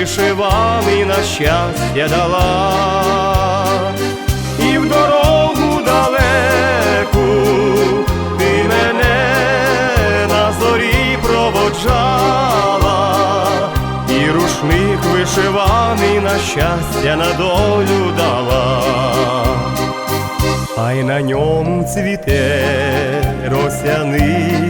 вишиваний на щастя дала, і в дорогу далеку ти мене на зорі проводжала, і рушник вишиваний на щастя на долю дала. А й на ньому цвіте росяниста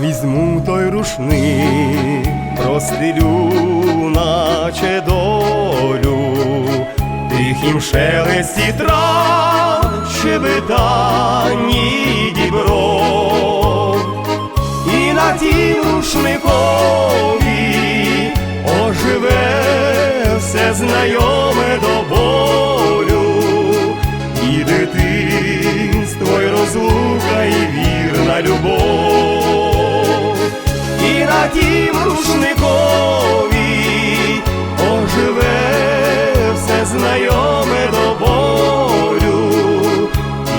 Візьму той рушник, простелю, наче долю, тихім шелесті трав, щебетанні дібро, і на тім рушникові оживе все знайоме до болю, тім рушникові оживе все знайоме до болю,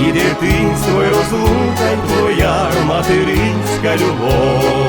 і дитинство, й розлука, твоя материнська любов.